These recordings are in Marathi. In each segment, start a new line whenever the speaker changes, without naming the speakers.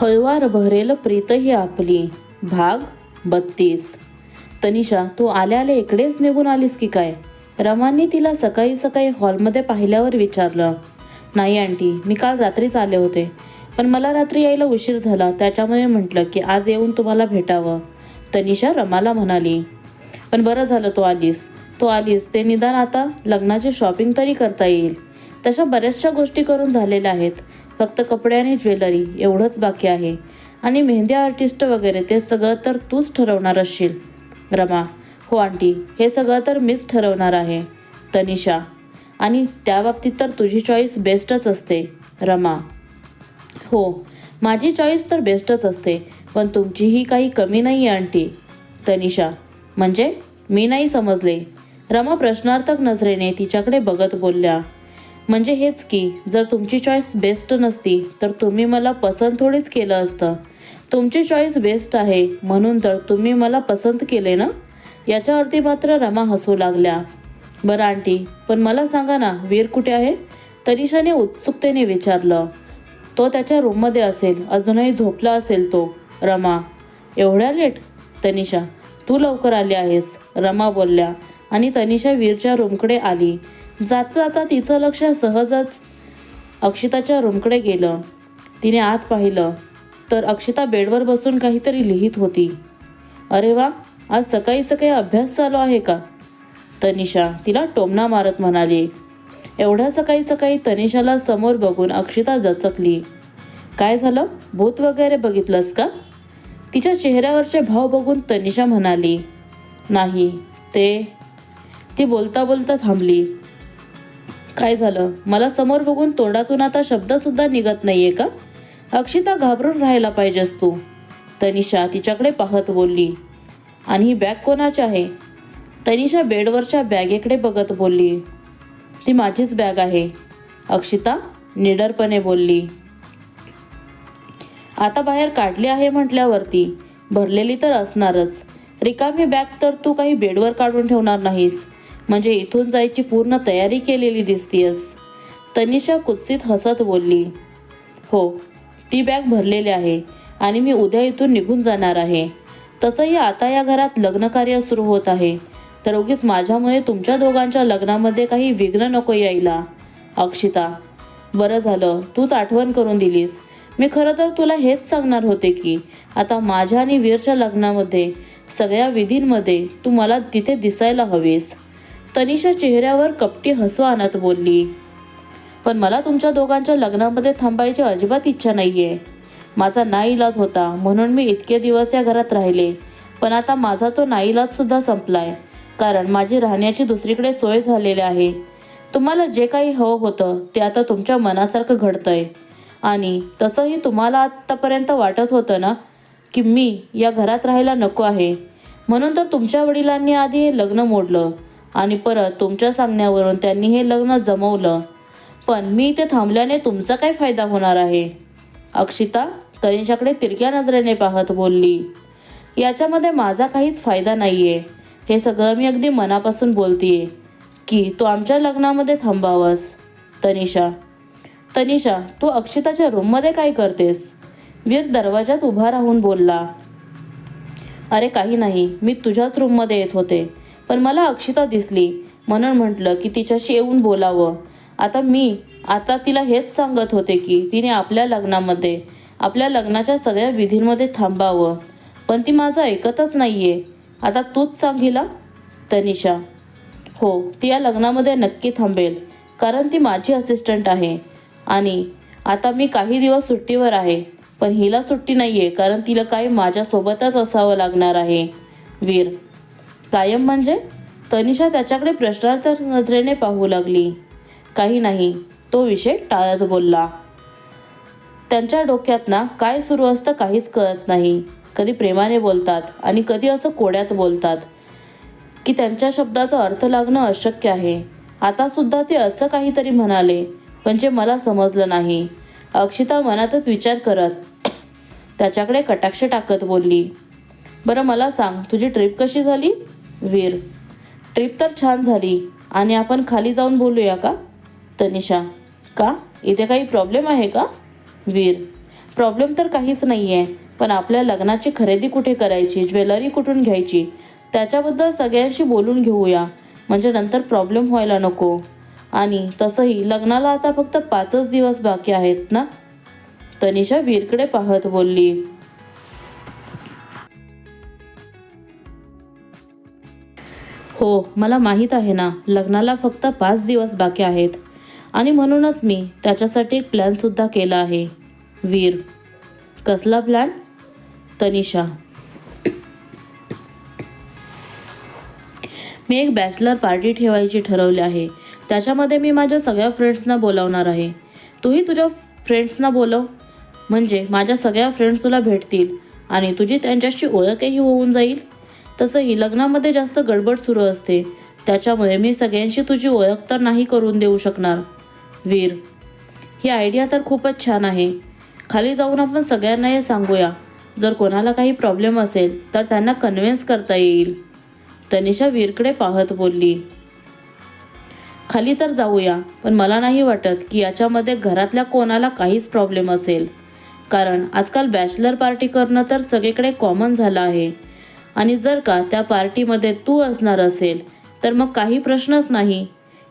हळवार भरेल प्रीतही आपली. भाग बत्तीस. तनिषा तू आल्या इकडेच निघून आलीस की काय? रमांनी तिला सकाळी सकाळी हॉलमध्ये पाहिल्यावर विचारलं नाही आंटी मी काल रात्रीच आले होते. पण मला रात्री यायला उशीर झाला. त्याच्यामुळे म्हटलं की आज येऊन तुम्हाला भेटावं. तनिषा रमाला म्हणाली पण बरं झालं तू आलीस. तू आलीस ते निदान आता लग्नाची शॉपिंग तरी करता येईल. तशा बऱ्याचशा गोष्टी करून झालेल्या आहेत. फक्त कपडे आणि ज्वेलरी एवढंच बाकी आहे. आणि मेहंदी आर्टिस्ट वगैरे ते सगळं तर तूच ठरवणार असशील. रमा हो आंटी हे सगळं तर मीच ठरवणार आहे. तनिषा आणि त्या बाबतीत तर तुझी चॉईस बेस्टच असते. रमा हो माझी चॉईस तर बेस्टच असते पण तुमचीही काही कमी नाही आहे आंटी. तनिषा म्हणजे? मी नाही समजले. रमा प्रश्नार्थक नजरेने तिच्याकडे बघत बोलल्या. म्हणजे हेच की जर तुमची चॉईस बेस्ट नसती तर तुम्ही मला पसंत थोडीच केलं असतं. तुमची चॉईस बेस्ट आहे म्हणून तर तुम्ही मला पसंत केले ना? याच्यावरती मात्र रमा हसू लागल्या. बरं आंटी पण मला सांगा ना वीर कुठे आहे? तनिषाने उत्सुकतेने विचारलं. तो त्याच्या रूममध्ये असेल अजूनही झोपला असेल तो. रमा एवढ्या लेट तनिषा तू लवकर आली आहेस. रमा बोलल्या आणि तनिषा वीरच्या रूमकडे आली. जाता जाता तिचं लक्ष सहजच. अक्षिताच्या रूमकडे गेलं. तिने आत पाहिलं. तर अक्षिता बेडवर बसून काहीतरी लिहित होती. अरे वा आज सकाळी सकाळी अभ्यास चालू आहे का? तनिषा तिला टोमणा मारत म्हणाली. एवढ्या सकाळी सकाळी तनिषाला समोर बघून अक्षिता दचकली. काय झालं? भूत वगैरे बघितलंस का? तिच्या चेहऱ्यावरचे भाव बघून तनिषा म्हणाली. नाही ते. ती बोलता बोलता थांबली. काय झालं? मला समोर बघून तोंडातून आता शब्दसुद्धा निघत नाहीये का? अक्षिता घाबरून राहायला पाहिजेस तू. तनिषा तिच्याकडे पाहत बोलली. आणि ही बॅग कोणाची आहे? तनिषा बेडवरच्या बॅगेकडे बघत बोलली. ती माझीच बॅग आहे. अक्षिता निडरपणे बोलली. आता बाहेर काढली आहे म्हटल्यावरती भरलेली तर असणारच. रिकामी बॅग तर तू काही बेडवर काढून ठेवणार नाहीस. म्हणजे इथून जायची पूर्ण तयारी केलेली दिसतीयस. तनिषा कुत्सित हसत बोलली हो ती बॅग भरलेली आहे आणि मी उद्या इथून निघून जाणार आहे. तसंही आता या घरात लग्नकार्य सुरू होत आहे. तर उगीच माझ्यामुळे तुमच्या दोघांच्या लग्नामध्ये काही विघ्न नको यायला. अक्षिता बरं झालं तूच आठवण करून दिलीस. मी खरं तर तुला हेच सांगणार होते की आता माझ्या आणि वीरच्या लग्नामध्ये सगळ्या विधींमध्ये तू मला तिथे दिसायला हवीस. तनिषा चेहऱ्यावर कपटी हसू आणत बोलली पण मला तुमच्या दोघांच्या लग्नामध्ये थांबायची अजिबात इच्छा नाही आहे माझा नाईलाज होता म्हणून मी इतके दिवस या घरात राहिले. पण आता माझा तो नाईलाज सुद्धा संपलाय कारण माझी राहण्याची दुसरीकडे सोय झालेली आहे. तुम्हाला जे काही हवं होतं ते आता तुमच्या मनासारखं घडतंय. आणि तसंही तुम्हाला आत्तापर्यंत वाटत होतं ना की मी या घरात राहायला नको आहे. म्हणून तर तुमच्या वडिलांनी आधी हे लग्न मोडलं. आणि परत तुमच्या सांगण्यावरून त्यांनी हे लग्न जमवलं. पण मी इथे थांबल्याने तुमचा काय फायदा होणार आहे? अक्षिता तनिषाकडे तिरक्या नजरेने पाहत बोलली याच्यामध्ये माझा काहीच फायदा नाही आहे हे सगळं मी अगदी मनापासून बोलतीये की तू आमच्या लग्नामध्ये थांबावंस. तनिषा तनिषा तू अक्षिताच्या रूममध्ये काय करतेस? वीर दरवाजात उभा राहून बोलला अरे काही नाही. मी तुझ्याच रूममध्ये येत होते. पण मला अक्षिता दिसली. म्हणून म्हटलं की तिच्याशी येऊन बोलावं. आता मी आता तिला हेच सांगत होते की तिने आपल्या लग्नामध्ये आपल्या लग्नाच्या सगळ्या विधींमध्ये थांबावं. पण ती माझं ऐकतच नाही आहे आता तूच सांगिला तनिषा. हो ती या लग्नामध्ये नक्की थांबेल कारण ती माझी असिस्टंट आहे. आणि आता मी काही दिवस सुट्टीवर आहे पण हिला सुट्टी नाही आहे कारण तिला काही माझ्यासोबतच असावं लागणार आहे. वीर कायम म्हणजे? तनिषा त्याच्याकडे प्रश्नार्थ नजरेने पाहू लागली. काही नाही तो विषय टाळत बोलला. त्यांच्या डोक्यात ना काय सुरू असतं काहीच कळत नाही. कधी प्रेमाने बोलतात आणि कधी असं कोड्यात बोलतात. की त्यांच्या शब्दाचा अर्थ लागणं अशक्य आहे. आता सुद्धा ते असं काहीतरी म्हणाले पण जे मला समजलं नाही. अक्षिता मनातच विचार करत त्याच्याकडे कटाक्ष टाकत बोलली. बरं मला सांग तुझी ट्रिप कशी झाली? वीर. ट्रिप तर छान झाली. आणि आपण खाली जाऊन बोलूया का? तनिषा. का? इथे काही प्रॉब्लेम आहे का? वीर. प्रॉब्लेम तर काहीच नाही आहे पण आपल्या लग्नाची खरेदी कुठे करायची? ज्वेलरी कुठून घ्यायची? त्याच्याबद्दल सगळ्यांशी बोलून घेऊया. म्हणजे नंतर प्रॉब्लेम व्हायला नको. आणि तसंही लग्नाला आता फक्त पाचच दिवस बाकी आहेत ना? तनिषा वीरकडे पाहत बोलली. हो मला माहीत आहे ना लग्नाला फक्त पाच दिवस बाकी आहेत. आणि म्हणूनच मी त्याच्यासाठी एक प्लॅनसुद्धा केला आहे. वीर कसला प्लॅन तनिषा. मी एक बॅचलर पार्टी ठेवायची ठरवली आहे. त्याच्यामध्ये मी माझ्या सगळ्या फ्रेंड्सना बोलावणार आहे. तूही तुझ्या फ्रेंड्सना बोलव. म्हणजे माझ्या सगळ्या फ्रेंड्स तुला भेटतील आणि तुझी त्यांच्याशी ओळखही होऊन जाईल. तसंही लग्नामध्ये जास्त गडबड सुरू असते. त्याच्यामुळे मी सगळ्यांशी तुझी ओळख तर नाही करून देऊ शकणार. वीर ही आयडिया तर खूपच छान आहे. खाली जाऊन आपण सगळ्यांना हे सांगूया. जर कोणाला काही प्रॉब्लेम असेल तर त्यांना कन्व्हिन्स करता येईल. तनिषा वीरकडे पाहत बोलली. खाली तर जाऊया पण मला नाही वाटत की याच्यामध्ये घरातल्या कोणाला काहीच प्रॉब्लेम असेल. कारण आजकाल बॅचलर पार्टी करणं तर सगळीकडे कॉमन झालं आहे. आणि जर का त्या पार्टीमध्ये तू असणार असेल तर मग काही प्रश्नच नाही.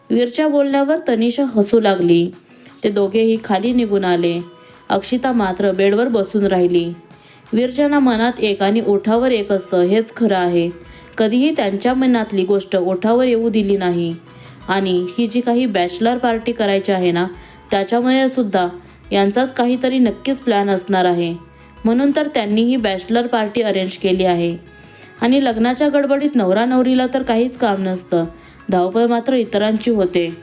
वीरच्या बोलण्यावर तनिषा हसू लागली. ते दोघेही खाली निघून आले. अक्षिता मात्र बेडवर बसून राहिली. वीरच्या मनात एक आणि ओठावर एक असतं हेच खरं आहे. कधीही त्यांच्या मनातली गोष्ट ओठावर येऊ दिली नाही. आणि ही जी काही बॅचलर पार्टी करायची आहे ना त्याच्यामुळे सुद्धा यांचाच काहीतरी नक्कीच प्लॅन असणार आहे. म्हणून तर त्यांनी ही बॅचलर पार्टी अरेंज केली आहे. आणि लग्नाच्या गडबडीत नवरा नवरीला तर काहीच काम नसतं. धावपळ मात्र इतरांची होते.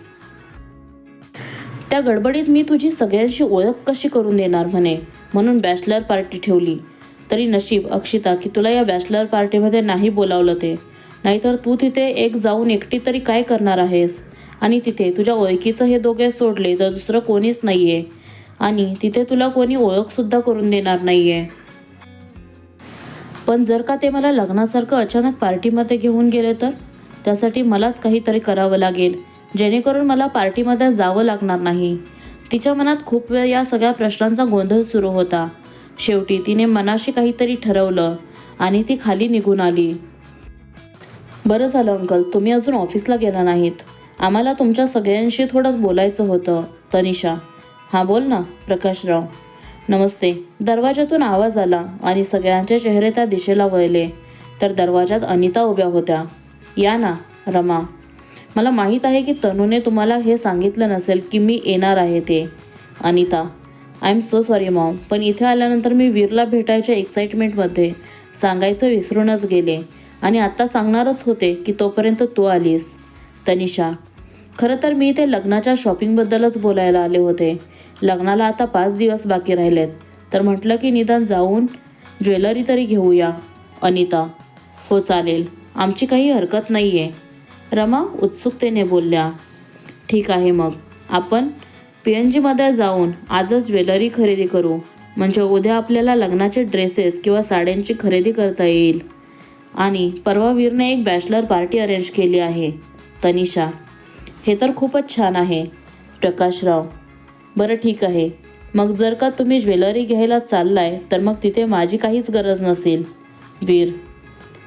त्या गडबडीत मी तुझी सगळ्यांशी ओळख कशी करून देणार म्हणे. म्हणून बॅचलर पार्टी ठेवली. तरी नशीब अक्षिता की तुला या बॅचलर पार्टीमध्ये नाही बोलावलं ते. नाहीतर तू तिथे एक जाऊन एकटी तरी काय करणार आहेस? आणि तिथे तुझ्या ओळखीचं हे दोघे सोडले तर दुसरं कोणीच नाही आहे आणि तिथे तुला कोणी ओळखसुद्धा करून देणार नाही आहे पण जर का ते मला लग्नासारखं अचानक पार्टीमध्ये घेऊन गेले तर? त्यासाठी मलाच काहीतरी करावं लागेल. जेणेकरून मला पार्टीमध्ये जावं लागणार नाही. तिच्या मनात खूप वेळ या सगळ्या प्रश्नांचा गोंधळ सुरू होता. शेवटी तिने मनाशी काहीतरी ठरवलं आणि ती खाली निघून आली. बरं झालं अंकल. तुम्ही अजून ऑफिसला गेला नाहीत. आम्हाला तुमच्या सगळ्यांशी थोडं बोलायचं होतं तनिषा. हां बोल ना प्रकाशराव. नमस्ते. दरवाजातून आवाज आला आणि सगळ्यांचे चेहरे त्या दिशेला वळले. तर दरवाजात अनिता उभ्या होत्या. या ना रमा. मला माहीत आहे की तनूने तुम्हाला हे सांगितलं नसेल की मी येणार आहे ते. Anita I am so sorry mom पण इथे आल्यानंतर मी वीरला भेटायच्या एक्साइटमेंटमध्ये सांगायचं विसरूनच गेले. आणि आत्ता सांगणारच होते की तोपर्यंत तू आलीस. तनिषा खरं तर मी इथे लग्नाच्या शॉपिंगबद्दलच बोलायला आले होते. लग्नाला आता पाच दिवस बाकी राहिलेत. तर म्हटलं की निदान जाऊन ज्वेलरी तरी घेऊया. अनिता हो चालेल. आमची काही हरकत नाही आहे रमा उत्सुकतेने बोलल्या. ठीक आहे मग. आपण पी एन जीमध्ये जाऊन आजच ज्वेलरी खरेदी करू. म्हणजे उद्या आपल्याला लग्नाचे ड्रेसेस किंवा साड्यांची खरेदी करता येईल. आणि परवा वीरने एक बॅचलर पार्टी अरेंज केली आहे. तनिषा हे तर खूपच छान आहे. प्रकाशराव बरं ठीक आहे. मग जर का तुम्ही ज्वेलरी घ्यायला चाललाय तर मग तिथे माझी काहीच गरज नसेल. वीर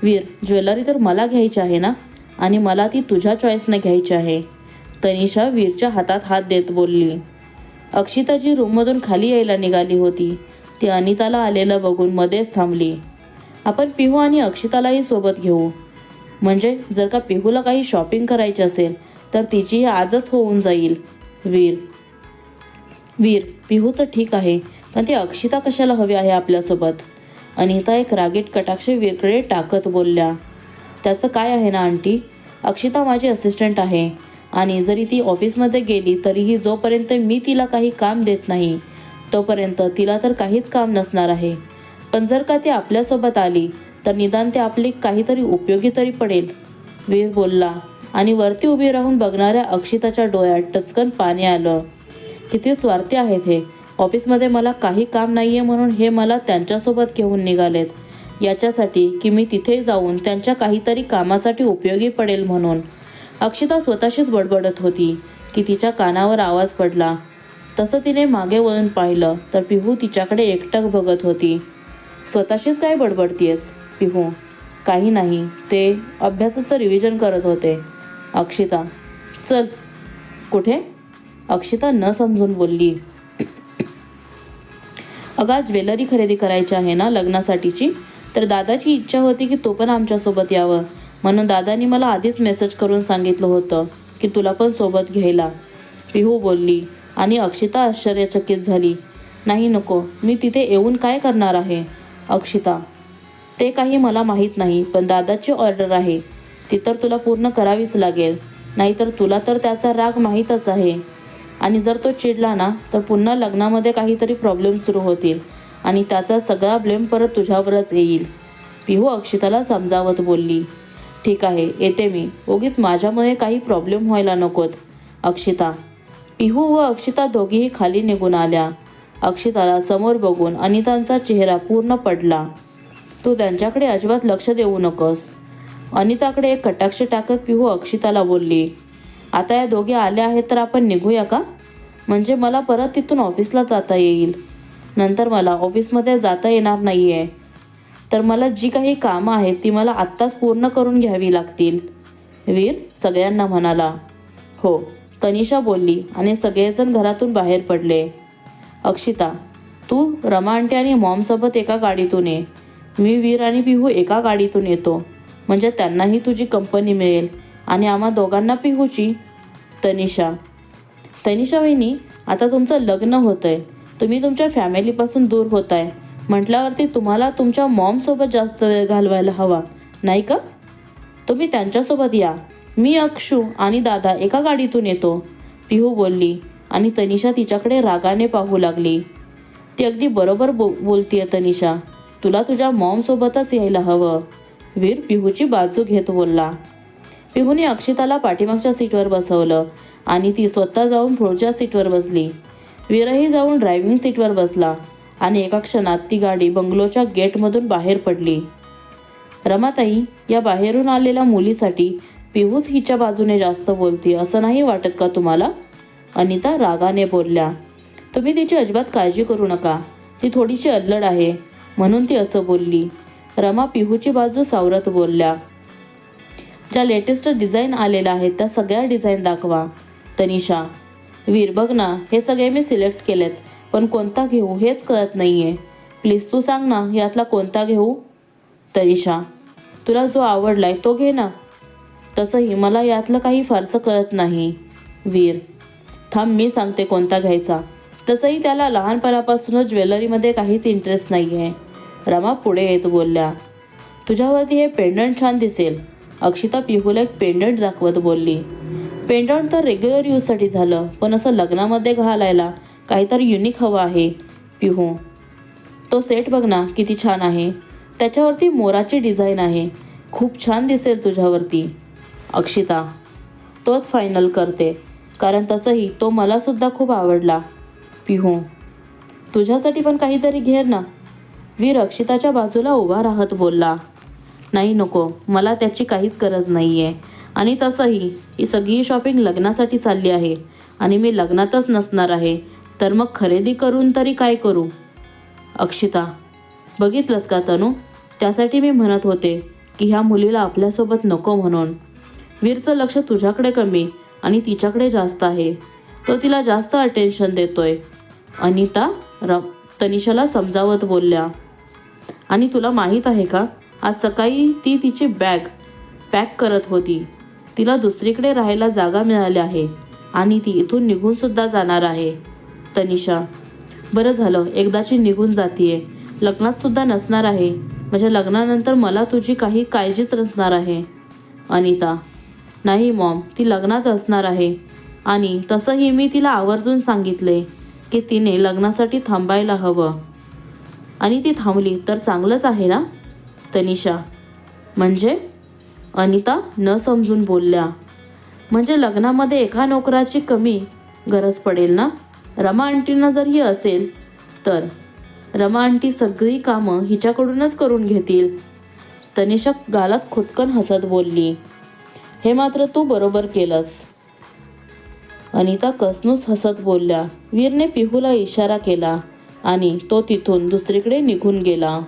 वीर ज्वेलरी तर मला घ्यायची आहे ना? आणि मला ती तुझ्या चॉईसने घ्यायची आहे. तनिषा वीरच्या हातात हात देत बोलली. अक्षिताजी रूममधून खाली यायला निघाली होती. ती अनिताला आलेलं बघून मध्येच थांबली. आपण पिहू आणि अक्षितालाही सोबत घेऊ. म्हणजे जर का पिहूला काही शॉपिंग करायची असेल तर तिचीही आजच होऊन जाईल. वीर वीर पिहूचं ठीक आहे पण ती अक्षिता कशाला हवी आहे आपल्यासोबत? अनिता एक रागीट कटाक्ष वीरकडे टाकत बोलल्या. त्याचं काय आहे ना आंटी? अक्षिता माझी असिस्टंट आहे. आणि जरी ती ऑफिसमध्ये गेली तरीही जोपर्यंत मी तिला काही काम देत नाही तोपर्यंत तिला तर काहीच काम नसणार आहे. पण जर का ती आपल्यासोबत आली तर निदान ते आपली काहीतरी उपयोगी तरी पडेल. वीर बोलला. आणि वरती उभी राहून बघणाऱ्या अक्षिताच्या डोळ्यात टचकन पाणी आलं. किती स्वार्थी आहेत हे? ऑफिसमध्ये मला काही काम नाही आहे म्हणून हे मला त्यांच्यासोबत घेऊन निघालेत. याच्यासाठी की मी तिथे जाऊन त्यांच्या काहीतरी कामासाठी उपयोगी पडेल म्हणून. अक्षिता स्वतःशीच बडबडत होती की तिच्या कानावर आवाज पडला. तसं तिने मागे वळून पाहिलं तर पिहू तिच्याकडे एकटक बघत होती. स्वतःशीच काय बडबडतीयस पिहू? काही नाही ते अभ्यासाचं रिव्हिजन करत होते. अक्षिता चल. कुठे? अक्षिता न समजून बोलली. अगं ज्वेलरी खरेदी करायची आहे ना लग्नासाठीची? तर दादाची इच्छा होती की तो पण आमच्यासोबत यावं. म्हणून दादानी मला आधीच मेसेज करून सांगितलं होतं की तुला पण सोबत घ्यायला. पिहू बोलली आणि अक्षिता आश्चर्यचकित झाली. नाही नको मी तिथे येऊन काय करणार आहे? अक्षिता ते काही मला माहीत नाही पण दादाची ऑर्डर आहे. ती तर तुला पूर्ण करावीच लागेल. नाहीतर तुला तर त्याचा राग माहीतच आहे. आणि जर तो चिडला ना तर पुन्हा लग्नामध्ये काहीतरी प्रॉब्लेम सुरू होतील. आणि त्याचा सगळा ब्लेम परत तुझ्यावरच येईल. पिहू अक्षिताला समजावत बोलली ठीक आहे येते मी. उगीच माझ्यामुळे काही प्रॉब्लेम व्हायला नकोत. अक्षिता पिहू व अक्षिता दोघीही खाली निघून आल्या. अक्षिताला समोर बघून अनितांचा चेहरा पूर्ण पडला. तू त्यांच्याकडे अजिबात लक्ष देऊ नकोस. अनिताकडे एक कटाक्ष टाकत पिहू अक्षिताला बोलली आता या दोघे आल्या आहेत तर आपण निघूया का? म्हणजे मला परत तिथून ऑफिसला जाता येईल. नंतर मला ऑफिसमध्ये जाता येणार नाही आहे तर मला जी काही कामं आहेत ती मला आत्ताच पूर्ण करून घ्यावी लागतील. वीर सगळ्यांना म्हणाला. हो तनिषा बोलली आणि सगळेजण घरातून बाहेर पडले. अक्षिता तू रमा आंटी आणि मॉमसोबत एका गाडीतून ये. मी वीर आणि पिहू एका गाडीतून येतो. म्हणजे त्यांनाही तुझी कंपनी मिळेल आणि आम्हा दोघांना पिहूची तनिषा. तनिषा वहिनी आता तुमचं लग्न होतं आहे तुम्ही तुमच्या फॅमिलीपासून दूर होत आहे म्हटल्यावरती तुम्हाला तुमच्या मॉमसोबत जास्त वेळ घालवायला हवा नाही का? तुम्ही त्यांच्यासोबत या. मी अक्षू आणि दादा एका गाडीतून येतो. पिहू बोलली आणि तनिषा तिच्याकडे रागाने पाहू लागली. ती अगदी बरोबर बो बोलतीय तनिषा. तुला तुझ्या मॉमसोबतच यायला हवं. वीर पिहूची बाजू घेत बोलला. पिहूने अक्षिताला पाठीमागच्या सीटवर बसवलं आणि ती स्वतः जाऊन पुढच्या सीटवर बसली. वीरही जाऊन ड्रायव्हिंग सीटवर बसला आणि एका क्षणात ती गाडी बंगलोच्या गेटमधून बाहेर पडली. रमाताई या बाहेरून आलेल्या मुलीसाठी पिहूच हिच्या बाजूने जास्त बोलते असं नाही वाटत का तुम्हाला? अनिता रागाने बोलल्या. तुम्ही तिची अजिबात काळजी करू नका. ती थोडीशी अल्लड आहे म्हणून ती असं बोलली. रमा पिहूची बाजू सावरत बोलल्या. ज्या लेटेस्ट डिझाईन आलेल्या आहेत त्या सगळ्या डिझाईन दाखवा. तनिषा वीर बघ ना हे सगळे मी सिलेक्ट केलेत पण कोणता घेऊ हेच कळत नाही आहे प्लीज तू सांग ना यातला कोणता घेऊ? तनिषा तुला जो आवडलाय तो घे ना. तसंही मला यातलं काही फारसं कळत नाही. वीर थांब मी सांगते कोणता घ्यायचा. तसंही त्याला लहानपणापासूनच ज्वेलरीमध्ये काहीच इंटरेस्ट नाही आहे रमा पुढे येत बोलल्या तुझ्यावरती हे पेंडंट छान दिसेल. अक्षिता पिहूला एक पेंडंट दाखवत बोलली पेंडंट तर रेग्युलर यूजसाठी झालं पण असं लग्नामध्ये घालायला काहीतरी युनिक हवं आहे पिहू. तो सेट बघ ना किती छान आहे. त्याच्यावरती मोराची डिझाईन आहे. खूप छान दिसेल तुझ्यावरती. अक्षिता तोच फायनल करते कारण तसंही तो मलासुद्धा खूप आवडला. पिहू तुझ्यासाठी पण काहीतरी घेर ना. वीर अक्षिताच्या बाजूला उभा राहत बोलला नाही नको. मला त्याची काहीच गरज नाही आहे आणि तसंही ही सगळी शॉपिंग लग्नासाठी चालली आहे. आणि मी लग्नातच नसणार आहे. तर मग खरेदी करून तरी काय करू? अक्षिता बघितलंस का तनू? त्यासाठी मी म्हणत होते की ह्या मुलीला आपल्यासोबत नको म्हणून. वीरचं लक्ष तुझ्याकडे कमी आणि तिच्याकडे जास्त आहे. तो तिला जास्त अटेन्शन देतोय. अनिता र तनिषाला समजावत बोलल्या. आणि तुला माहीत आहे का? आज सकाळी ती तिची बॅग पॅक करत होती. तिला दुसरीकडे राहायला जागा मिळाली आहे आणि ती इथून निघूनसुद्धा जाणार आहे. तनिषा बरं झालं एकदाची निघून जातीये. लग्नातसुद्धा नसणार आहे. माझ्या लग्नानंतर मला तुझी काही काळजीच नसणार आहे. अनिता नाही मॉम ती लग्नात असणार आहे. आणि तसंही मी तिला आवर्जून सांगितले की तिने लग्नासाठी थांबायला हवं. आणि ती थांबली तर चांगलंच आहे ना? तनिषा. म्हणजे? अनिता न समजून बोलल्या. म्हणजे लग्नामध्ये एका नोकराची कमी गरज पडेल ना? रमा आंटींना जर ही असेल तर? रमा आंटी सगळी कामं हिच्याकडूनच करून घेतील. तनिषा गालात खुदकन हसत बोलली. हे मात्र तू बरोबर केलंस. अनिता कसनूस हसत बोलल्या. वीरने पिहूला इशारा केला आणि तो तिथून दुसरीकडे निघून गेला.